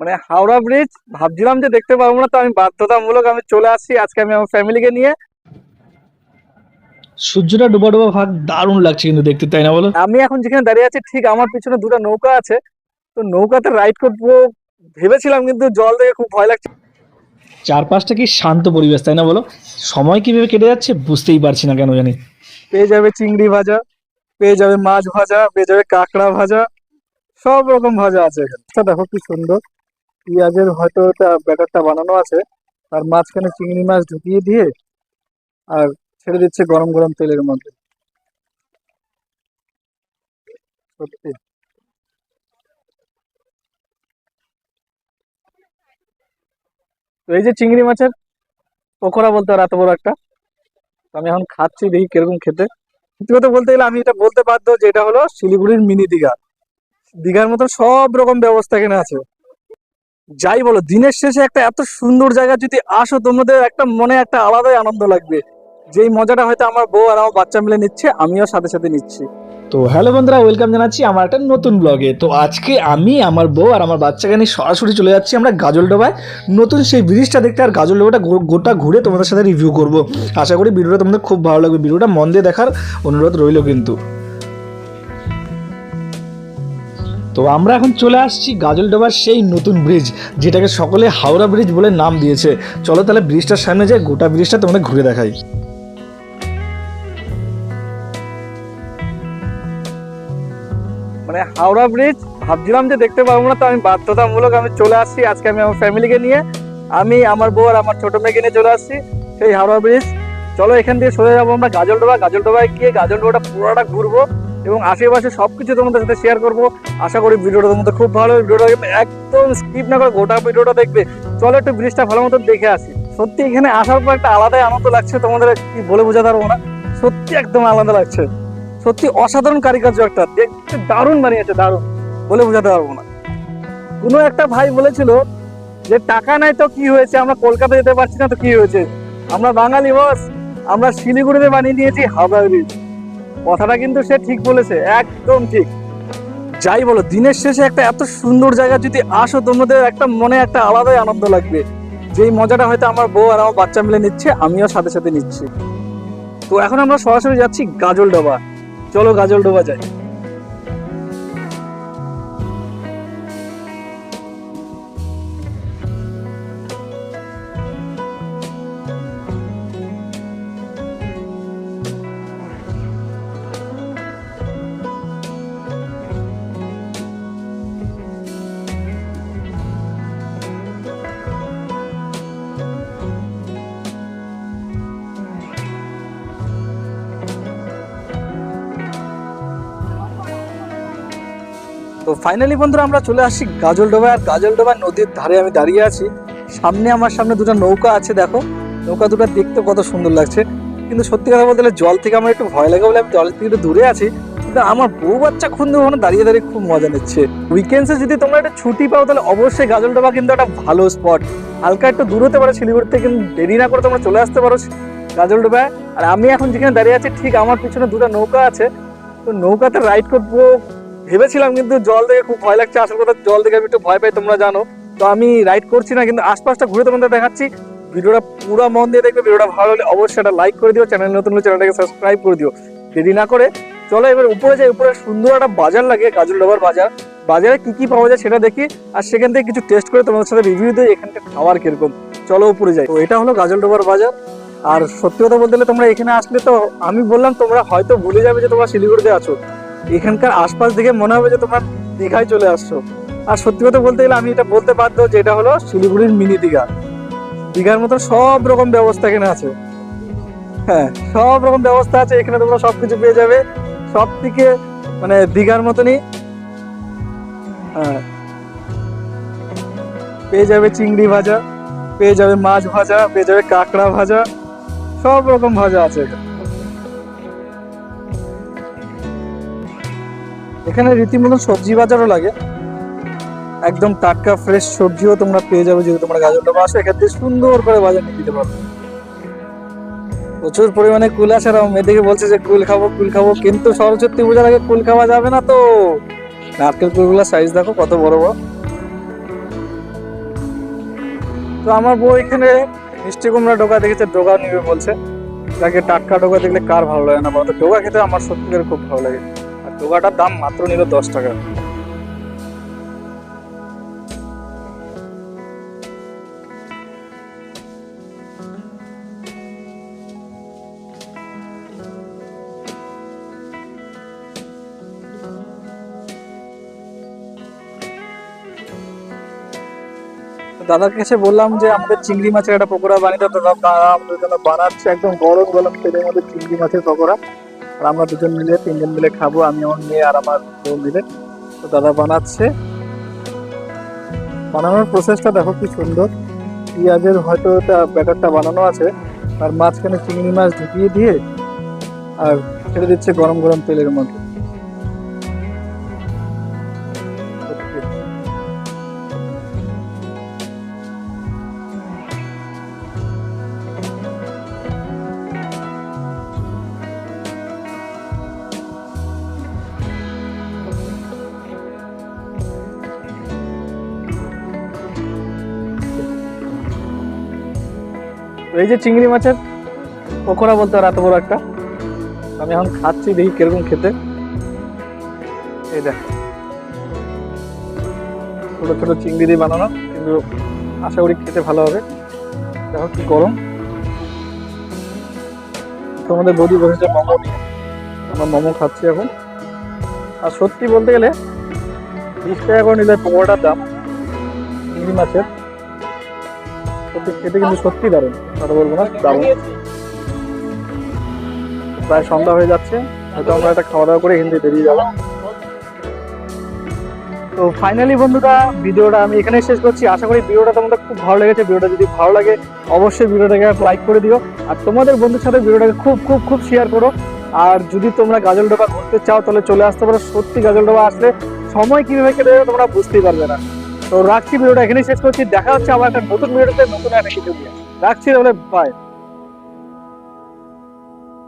মানে হাওড়া ব্রিজ ভাবছিলাম যে দেখতে পারব না তো আমি বাধ্যতামূলক আমি চলে আসছি। আজকে আমি আমার ফ্যামিলিকে নিয়ে। সূর্যটা ডোবা ডোবা ভাগ দারুণ লাগছে কিন্তু দেখতে তাই না বলো? আমি এখন যেখানে দাঁড়িয়ে আছি ঠিক আমার পিছনে দুটো নৌকা আছে। তো নৌকাতে রাইড করব ভেবেছিলাম কিন্তু জল দেখে খুব ভয় লাগছে। চারপাশটা কি শান্ত পরিবেশ তাই না বলো? সময় কীভাবে কেটে যাচ্ছে বুঝতেই পারছি না কেন জানি। পেয়ে যাবে চিংড়ি ভাজা পেয়ে যাবে মাছ ভাজা পেয়ে যাবে কাঁকড়া ভাজা সব রকম ভাজা আছে এখানে। আচ্ছা দেখো কি সুন্দর। পেঁয়াজের হয়তো এটা ব্যাটারটা বানানো আছে। আর মাঝখানে চিংড়ি মাছ ঢুকিয়ে দিয়ে আর ছেড়ে দিচ্ছে গরম গরম তেলের মধ্যে। এই যে চিংড়ি মাছের পকোড়া বলতে পারো এত বড় একটা আমি এখন খাচ্ছি, দেখি কীরকম খেতে। সত্যি কথা বলতে গেলে আমি এটা বলতে বাধ্য যে এটা হলো শিলিগুড়ির মিনি দীঘা। দীঘার মতো সব রকম ব্যবস্থা এখানে আছে। যাই বলো, দিনের শেষে একটা এত সুন্দর জায়গা যদি আসো, তোমাদের একটা মনে একটা আলাদাই আনন্দ লাগবে। যেই মজাটা হয়তো আমার বউ আর আমার বাচ্চা মিলে নিচ্ছে, আমিও সাথে সাথে নিচ্ছি। তো হ্যালো বন্ধুরা, ওয়েলকাম জানাচ্ছি আমার একটা নতুন ব্লগে তো আজকে আমি, আমার বউ আর আমার বাচ্চাকে নিয়ে সরাসরি চলে যাচ্ছি আমরা গাজলডোবায় নতুন সেই ব্রিজটা দেখতে আর গাজলডোবাটা গো- গোটা ঘুরে তোমাদের সাথে রিভিউ করব। আশা করি ভিডিওটা তোমাদের খুব ভালো লাগবে। ভিডিওটা মন দিয়ে দেখার অনুরোধ রইল কিন্তু। তো আমরা এখন চলে আসছি গাজলডোবার সেই নতুন ব্রিজ যেটাকে সকলে হাওড়া ব্রিজ বলে নাম দিয়েছে। চলো তাহলে ব্রিজটার সামনে যাই, গোটা ব্রিজটা তোমাদের ঘুরে দেখাই। মানে হাওড়া ব্রিজ ভাবছিলাম যে দেখতে পারব না, তো আমি বাধ্যতামূলক আমি চলে আসছি। আজকে আমি আমার ফ্যামিলিকে নিয়ে, আমি, আমার বউ আর আমার ছোট মেয়েকে নিয়ে চলে আসছি সেই হাওড়া ব্রিজ চলো এখান থেকে সোজা যাব আমরা গাজলডোবা। গাজলডোবায় গিয়ে গাজলডোবাটা পুরোটা ঘুরবো। এবং আশেপাশে সবকিছু তোমাদের সাথে শেয়ার করব। আশা করি ভিডিওটা তোমাদের খুব ভালো। ভিডিওটা একদম স্কিপ না করে গোটা ভিডিওটা দেখবে। চলো একটু ব্রিজটা ভালো মতো দেখে আসি। সত্যি এখানে আসার পর একটা আলাদাই আনন্দ লাগছে তোমাদের, কি বলে বোঝাতে পারব না। সত্যি একদম আলাদা লাগছে। সত্যি অসাধারণ কারিকার্য একটা। দেখতে দারুণ বানিয়েছে, দারুণ। বলে বোঝাতে পারব না। কোনো একটা ভাই বলেছিল যে, টাকা নাই তো কি হয়েছে? আমরা কলকাতা যেতে পারছি না তো কি হয়েছে? আমরা বাঙালি বস আমরা শিলিগুড়িতে বানিয়ে নিয়েছি হাওড়া ব্রিজ কথাটা কিন্তু সে ঠিক বলেছে, একদম ঠিক। যাই বলো, দিনের শেষে একটা এত সুন্দর জায়গা যদি আসো, তোমাদের একটা মনে একটা আলাদাই আনন্দ লাগবে। যেই মজাটা হয়তো আমার বউ আর আমার বাচ্চা মিলে নিচ্ছে, আমিও সাথে সাথে নিচ্ছি। তো এখন আমরা সরাসরি যাচ্ছি গাজল ডোবা চলো গাজল ডোবা যাই। তো ফাইনালি বন্ধুরা আমরা চলে আসছি গাজলডোবা আর গাজলডোবা নদীর ধারে আমি দাঁড়িয়ে আছি। সামনে আমার সামনে দুটো নৌকা আছে, দেখো। নৌকা দুটো দেখতে কত সুন্দর লাগছে। কিন্তু সত্যি কথা বলতে গেলে জল থেকে আমার একটু ভয় লাগে বলে আমি জলের থেকে একটু দূরে আছি। কিন্তু আমার বউ বাচ্চা খুন্দ ওখানে দাঁড়িয়ে দাঁড়িয়ে খুব মজা নিচ্ছে। উইকেন্ডসে যদি তোমরা একটা ছুটি পাও, তাহলে অবশ্যই গাজলডোবা কিন্তু একটা ভালো স্পট হালকা একটু দূর হতে পারে শিলিগুড়ি থেকে কিন্তু দেরি না করে তোমরা চলে আসতে পারো গাজলডোবায়। আর আমি এখন যেখানে দাঁড়িয়ে আছি, ঠিক আমার পিছনে দুটো নৌকা আছে। তো নৌকাতে রাইড করব ভেবেছিলাম কিন্তু জল দেখে খুব ভয় লাগছে। আসল কথা, জল দেখে আমি একটু ভয় পাই, তোমরা জানো। তো আমি রাইড করছি না, কিন্তু আশপাশটা ঘুরে তোমাদের দেখাচ্ছি। ভিডিওটা পুরো মন দিয়ে দেখবে, ভিডিওটা ভালো হলে অবশ্যই একটা লাইক করে দিও চ্যানেল নতুন হলে চ্যানেলটাকে সাবস্ক্রাইব করে দিও। দেরি না করে চলো এবার উপরে যাই, উপরে সুন্দর একটা বাজার লাগে গাজল ডোবার বাজার। বাজারে কি কি পাওয়া যায় সেটা দেখি, আর সেখান থেকে কিছু টেস্ট করে তোমাদের সাথে রিভিউ দিই এখানকার খাবার কীরকম। চলো উপরে যাই। তো এটা হলো গাজল ডোবার বাজার। আর সত্যি কথা বলতে গেলে তোমরা এখানে আসলে তো আমি বললাম, তোমরা হয়তো ভুলে যাবে যে তোমরা শিলিগুড়িতে আছো। এখানকার আশপাশ দেখে মনে হবে যে তোমরা দীঘায় চলে আসছো। আর সত্যি কথা বলতে গেলে আমি এটা বলতে বাধ্য যে এটা হলো শিলিগুড়ির মিনি দীঘা। দীঘার মতো সব রকম ব্যবস্থা এখানে আছে। হ্যাঁ সব রকম ব্যবস্থা আছে, এখানে তোমরা সব কিছু পেয়ে যাবে। সব থেকে মানে দীঘার মতনই। হ্যাঁ। পেয়ে যাবে চিংড়ি ভাজা, পেয়ে যাবে মাছ ভাজা, পেয়ে যাবে কাঁকড়া ভাজা, সব রকম ভাজা আছে এখানে। এখানে রীতিমতো সবজি বাজারও লাগে। একদম টাটকা ফ্রেশ সবজিও তোমরা পেয়ে যাবে যদি তোমরা গাজরটা এখান থেকে সুন্দর করে বাজার নিয়ে দিতে পারবে। প্রচুর পরিমাণে কুল আমার মেয়েদিকে বলছে যে কুল খাব কুল খাব, কিন্তু সরস্বতী পূজার আগে কুল খাওয়া যাবে না তো। নারকেল কুলগুলো সাইজ দেখো, কত বড় বড়। তো আমার বউ এখানে মিষ্টি কুমড়া ডোকা দেখেছে ডোকা নিবে বলছে। তাকে টাটকা ডোকা দেখলে কার ভালো লাগে না বলতো ডোকা খেতে আমার সত্যিকার খুব ভালো লাগে। আর ডোকাটার দাম মাত্র নিল দশ টাকা। দাদার কাছে বললাম যে, আমাদের চিংড়ি মাছের একটা পকোড়া বানিয়ে দাদা আমাদের জন্য বানাচ্ছে একদম গরম গরম তেলের মধ্যে চিংড়ি মাছের পকোড়া। আর আমরা দুজন মিলে, তিনজন মিলে খাব, আমি, আমার মেয়ে আর আমার বউ মিলে। তো দাদা বানাচ্ছে। বানানোর প্রসেসটা দেখো কি সুন্দর। পেঁয়াজের হয়তো এটা ব্যাটারটা বানানো আছে। আর মাঝখানে চিংড়ি মাছ ঢুকিয়ে দিয়ে আর ছেড়ে দিচ্ছে গরম গরম তেলের মধ্যে। এই যে চিংড়ি মাছের পকোড়া বলতে আর এত বড় একটা, আমি এখন খাচ্ছি, দেখি কীরকম খেতে। এই দেখ। ছোট ছোট চিংড়ি দিয়ে বানানো, কিন্তু আশা করি খেতে ভালো হবে। দেখো কি গরম। তোমাদের বৌদি বসেছে মোমো নিয়ে। আমরা মোমো খাচ্ছি এখন। আর সত্যি বলতে গেলে, বিশ টাকা করে নিলে পকোড়াটার দাম চিংড়ি মাছের। খেতে কিন্তু সত্যি দারুণ। কথা বলব না, দারুণ। প্রায় সন্ধ্যা হয়ে যাচ্ছে, হয়তো আমরা একটা খাওয়া দাওয়া করে হিন্দি বেরিয়ে যাব। তো ফাইনালি বন্ধুরা, ভিডিওটা আমি এখানে শেষ করছি। আশা করি ভিডিওটা তোমাদের খুব ভালো লেগেছে। ভিডিওটা যদি ভালো লাগে, অবশ্যই ভিডিওটাকে লাইক করে দিও। আর তোমাদের বন্ধুর সাথে ভিডিওটাকে খুব খুব খুব শেয়ার করো। আর যদি তোমরা গাজলডোবা ঘুরতে চাও, তাহলে চলে আসতে পারো। সত্যি গাজলডোবা আসলে সময় কীভাবে কেটে যাবে তোমরা বুঝতেই পারবে না। তো রাখছি, ভিডিওটা এখানেই শেষ করছি। দেখা হচ্ছে আবার একটা নতুন ভিডিওতে, নতুন একটা কিছু নিয়ে। রাখছি তাহলে বাই